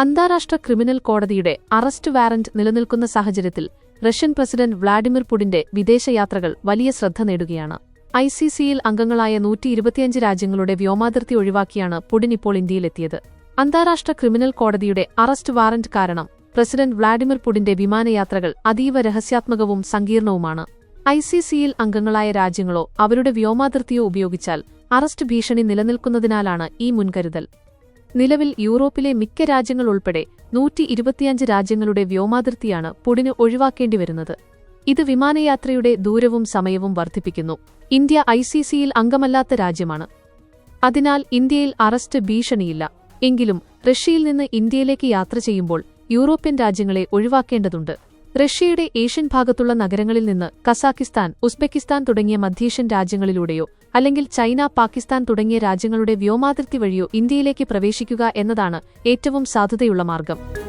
അന്താരാഷ്ട്ര ക്രിമിനൽ കോടതിയുടെ arrest warrant നിലനിൽക്കുന്ന സാഹചര്യത്തിൽ റഷ്യൻ പ്രസിഡന്റ് വ്ളാഡിമിർ പുടിന്റെ വിദേശയാത്രകൾ വലിയ ശ്രദ്ധ നേടുകയാണ്. ഐ സി സിയിൽ അംഗങ്ങളായ നൂറ്റി ഇരുപത്തിയഞ്ച് രാജ്യങ്ങളുടെ വ്യോമാതിർത്തി ഒഴിവാക്കിയാണ് പുടിൻ ഇപ്പോൾ ഇന്ത്യയിലെത്തിയത്. അന്താരാഷ്ട്ര ക്രിമിനൽ കോടതിയുടെ അറസ്റ്റ് വാറന്റ് കാരണം പ്രസിഡന്റ് വ്ളാഡിമിർ പുടിന്റെ വിമാനയാത്രകൾ അതീവ രഹസ്യാത്മകവും സങ്കീർണവുമാണ്. ഐ സി സിയിൽ അംഗങ്ങളായ രാജ്യങ്ങളോ അവരുടെ വ്യോമാതിർത്തിയോ ഉപയോഗിച്ചാൽ അറസ്റ്റ് ഭീഷണി നിലനിൽക്കുന്നതിനാലാണ് ഈ മുൻകരുതൽ. നിലവിൽ യൂറോപ്പിലെ മിക്ക രാജ്യങ്ങൾ ഉൾപ്പെടെ നൂറ്റി ഇരുപത്തിയഞ്ച് രാജ്യങ്ങളുടെ വ്യോമാതിർത്തിയാണ് പുടിന് ഒഴിവാക്കേണ്ടിവരുന്നത് ഇത് വിമാനയാത്രയുടെ ദൂരവും സമയവും വർദ്ധിപ്പിക്കുന്നു. ഇന്ത്യ ഐ സി സിയിൽ അംഗമല്ലാത്ത രാജ്യമാണ്. അതിനാൽ ഇന്ത്യയിൽ അറസ്റ്റ് ഭീഷണിയില്ല. എങ്കിലും റഷ്യയിൽ നിന്ന് ഇന്ത്യയിലേക്ക് യാത്ര ചെയ്യുമ്പോൾ യൂറോപ്യൻ രാജ്യങ്ങളെ ഒഴിവാക്കേണ്ടതുണ്ട്. റഷ്യയുടെ ഏഷ്യൻ ഭാഗത്തുള്ള നഗരങ്ങളിൽ നിന്ന് കസാക്കിസ്ഥാൻ ഉസ്ബെക്കിസ്ഥാൻ തുടങ്ങിയ മധ്യേഷ്യൻ രാജ്യങ്ങളിലൂടെയോ അല്ലെങ്കിൽ ചൈന പാകിസ്ഥാൻ തുടങ്ങിയ രാജ്യങ്ങളുടെ വ്യോമാതിർത്തി വഴിയോ ഇന്ത്യയിലേക്ക് പ്രവേശിക്കുക എന്നതാണ് ഏറ്റവും സാധ്യതയുള്ള മാർഗം